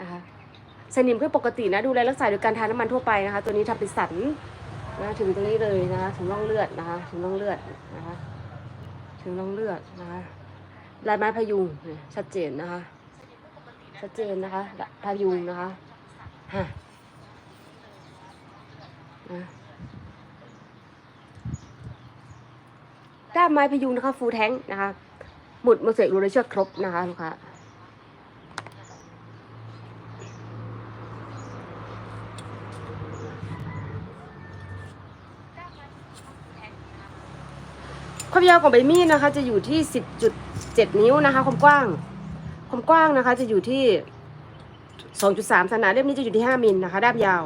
นะคะสนิมขึ้นปกตินะดูแลรักษาโดยการทาน้ำมันทั่วไปนะคะ ตัวนี้ทำเป็นสันนะถึงตรงนี้เลยนะคะถึงร่องเลือดนะคะถึงร่องเลือดนะคะถึงร่องเลือดนะคะลายไม้พยุงเนี่ยชัดเจนนะคะ ชัดเจนนะคะพยุงนะคะฮะนะด้ามไม้พยุงนะคะฟูแท้งนะคะหมุดมาเสกรูเลยเชือกครบนะคะลูกค้า ความยาวของใบมีดนะคะ จะอยู่ที่10.7นิ้วนะคะ ความกว้าง ความกว้างนะคะ จะอยู่ที่2.3ขนาดเล่มนี้จะอยู่ที่5มิลนะคะ ด้ามยาว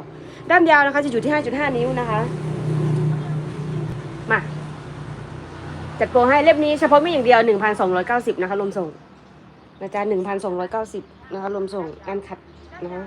ด้ามยาวนะคะจะอยู่ที่5.5นิ้วนะคะ มา จัดโปรให้เล่มนี้เฉพาะมีดอย่างเดียว1,290นะคะรวมส่งนะจ๊ะ1,290นะคะรวมส่งงานขัดนะคะ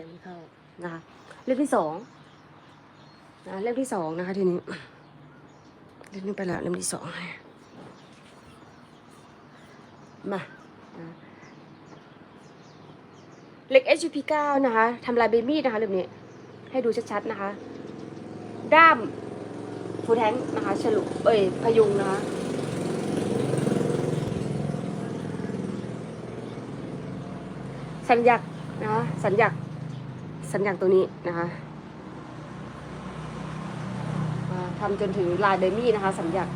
สียงเข้านะคะเล่มที่สองนะเล่มที่สองนะคะทีนี้เล่มนี้ไปละเล่มที่สองมาเหล็ก HP9 นะคะทำลายเบมี่นะคะเล่มนี้ ให้ดูชัดๆนะคะ ด้ามฟูแทงนะคะฉลุเอ้ยพยุงนะคะสัญญาณนะคะสัญญาณ สัญญาณตัวนี้นะคะทำจนถึงลายเดมี่นะคะสัญญาณ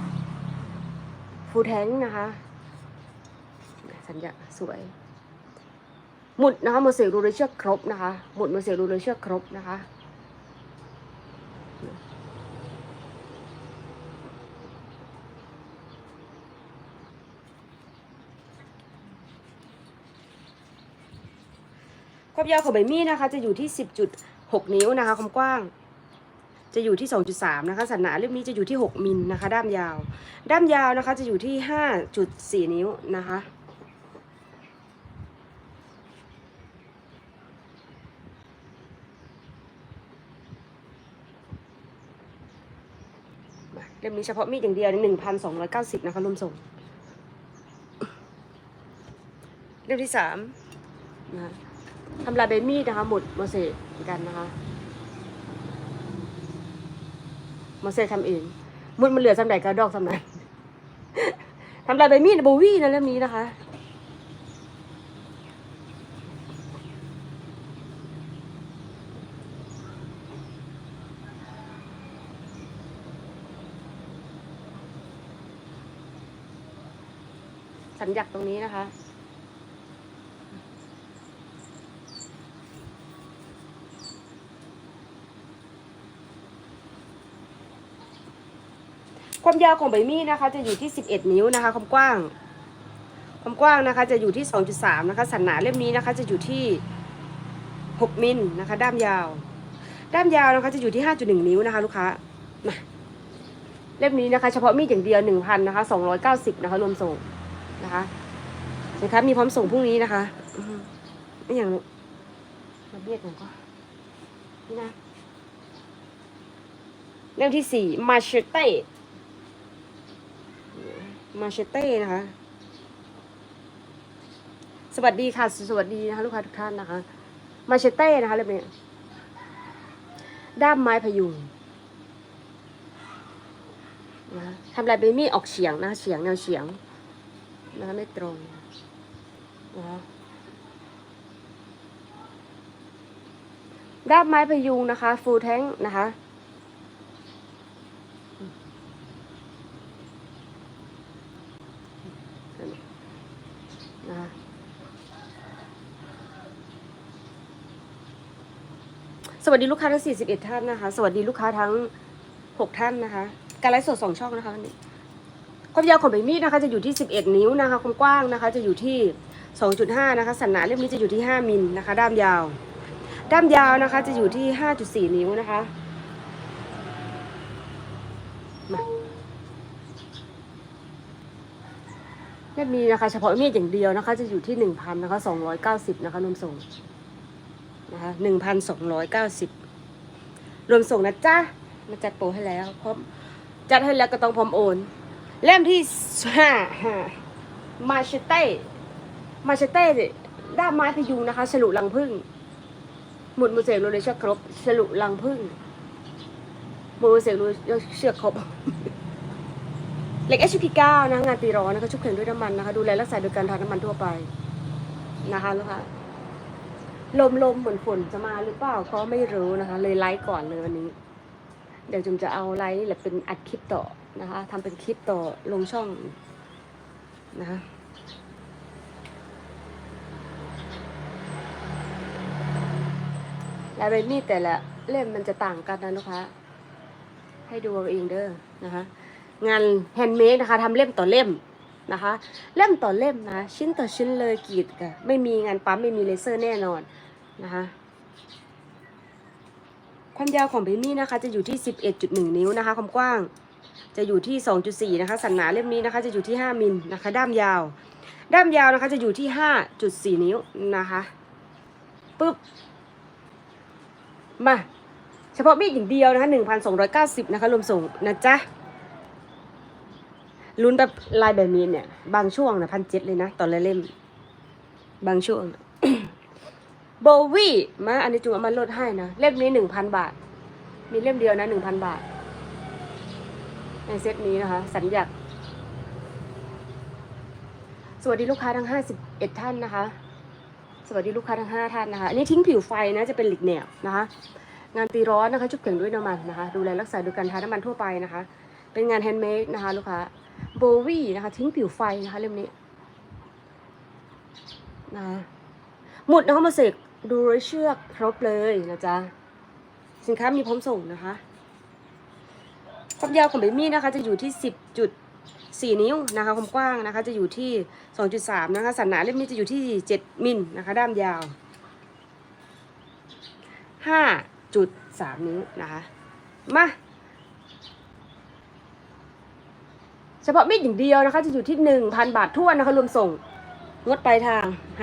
ฟูแทงนะคะ สัญญาสวย หมุดนะคะหมุดเสียรูเลยเชือกครบนะคะ หมุดหมุดเสียรูเลยเชือกครบนะคะ ความยาวของใบมีดนะคะ จะอยู่ที่ 10.6 นิ้วนะคะ ความกว้าง จะอยู่ที่ 2.3 นะคะ สันหนาเล่มนี้จะอยู่ที่ 6 มิลนะคะ ด้ามยาว ด้ามยาวนะคะ จะอยู่ที่ 5.4 นิ้วนะคะเล่มนี้เฉพาะมีดอย่างเดียวหนึ่งพันสองร้อยเก้าสิบนะคะรวมส่ง เล่มที่สามนะคะ ทำลายใบมีดนะคะ หมุดโมเสกเหมือนกันนะคะโมเสกทำเองมุดมันเหลือสำไหนกระดอกสำไหนทำลายใบมีดโบวี่นะเล่มนี้นะคะสัญญาตรงนี้นะคะ ความยาวของใบมีดนะคะ จะอยู่ที่ 11 นิ้วนะคะ ความกว้าง ความกว้างนะคะ จะอยู่ที่ 2.3 นะคะ สันหนาเล่มนี้นะคะ จะอยู่ที่ 6 มิลนะคะ ด้ามยาว ด้ามยาวนะคะ จะอยู่ที่ 5.1 นิ้วนะคะ ลูกค้ามาเล่มนี้นะคะ เฉพาะมีดอย่างเดียว 1,000นะคะ290นะคะรวมส่งนะคะสินะคะมีพร้อมส่งพรุ่งนี้นะคะไม่อย่างมาเบียดหน่อยก็นี่นะเล่มที่สี่มาเชเต้ มาเชเต้นะคะ สวัสดีค่ะ สวัสดีนะคะลูกค้าทุกท่านนะคะ มาเชเต้นะคะเล่มนี้ด้ามไม้พยุงนะทำลายเบมี่ออกเฉียงนะเฉียงแนวเฉียงนะคะไม่ตรงนะคะด้ามไม้พยุงนะคะ ฟูลแท้งนะคะ นะคะสวัสดีลูกค้าทั้ง 41 ท่านนะคะ สวัสดีลูกค้าทั้ง 6 ท่านนะคะ การไลฟ์สด 2 ช่องนะคะนี้ความยาวของใบมีดนะคะจะอยู่ที่ 11 นิ้วนะคะ ความกว้างนะคะจะอยู่ที่ 2.5 นะคะ สันหนาเล่มนี้จะอยู่ที่ 5 มิลนะคะ ด้ามยาว ด้ามยาวนะคะจะอยู่ที่ 5.4 นิ้วนะคะ มาเล่มีนะคะเฉพาะมีดอย่างเดียวนะคะ จะอยู่ที่หนึ่งพันนะคะสองร้อยเก้าสิบนะคะรวมส่งนะคะหนึ่งพันสองร้อยเก้าสิบรวมส่งนะจ๊ะมาจัดโปรให้แล้วพร้อมจัดให้แล้วก็ต้องพร้อมโอน เล่มที่ห้ามาเชเต้มาเชเต้ด้ามไม้พยุงนะคะ ฉลุลังพึ่งหมุดมือเสกรูเลเชือกครบ ฉลุลังพึ่งมุดมือเสกรูเชือกครบ เหล็ก HP9 นะงานตีร้อนนะคะชุบแข็งด้วยน้ำมันนะคะ ดูแลรักษาโดยการทาน้ำมันทั่วไปนะคะลูกค้าลมลมเหมือนฝนจะมาหรือเปล่าก็ไม่รู้นะคะ เลยไลฟ์ก่อนเลยวันนี้ เดี๋ยวจุมจะเอาไลฟ์นี่แหละเป็นอัดคลิปต่อนะคะทำเป็นคลิปต่อลงช่องนะคะลายใบมีดแต่ละเล่มมันจะต่างกันนะลูกค้าให้ดูเอาเองเด้อนะคะ งานแฮนด์เมดนะคะทำเล่มต่อเล่มนะคะ เล่มต่อเล่มนะ ชิ้นต่อชิ้นเลยกรีดกันไม่มีงานปั๊มไม่มีเลเซอร์แน่นอนนะคะความยาวของเบมี่นะคะ จะอยู่ที่ 11.1 นิ้วนะคะ ความกว้างจะอยู่ที่ 2.4 นะคะสันหนาเล่มนี้นะคะ จะอยู่ที่ 5มิลนะคะ ด้ามยาว ด้ามยาวนะคะจะอยู่ที่ 5.4 นิ้วนะคะปึ๊บมาเฉพาะมีดอย่างเดียวนะคะ1,290นะคะรวมส่งนะจ๊ะ ลุ้นแบบลายแบบนี้เนี่ย บางช่วงนะพันเจ็ดเลยนะตอนละเล่ม บางช่วงโบวี่มาอันนี้จุงเอามาลดให้นะ เล่มนี้หนึ่งพันบาท มีเล่มเดียวนะหนึ่งพันบาท ในเซตนี้นะคะ สัญญาสวัสดีลูกค้าทั้งห้าสิบเอ็ดท่านนะคะ สวัสดีลูกค้าทั้งห้าท่านนะคะ อันนี้ทิ้งผิวไฟนะจะเป็นหลิกแหนบนะคะ งานตีร้อนนะคะ ชุบแข็งด้วยน้ำมันนะคะ ดูแลรักษาโดยการทาน้ำมันทั่วไปนะคะ เป็นงานแฮนด์เมดนะคะ ลูกค้า โบวี่นะคะ ทิ้งผิวไฟนะคะเล่มนี้นะหมุดนะคะมาเสกดูด้วยเชือกครบเลยนะจ๊ะ สินค้ามีพร้อมส่งนะคะความยาวของเบมี่นะคะ จะอยู่ที่10.4นิ้วนะคะความกว้างนะคะ จะอยู่ที่2.3นะคะสันหนาเล่มนี้จะอยู่ที่7มิลนะคะ ด้ามยาว5.3นิ้วนะคะ มา เฉพาะมีดอย่างเดียวนะคะ จะอยู่ที่ 1,000 บาททั่วนนะคะรวมส่งงดปลายทางฮะ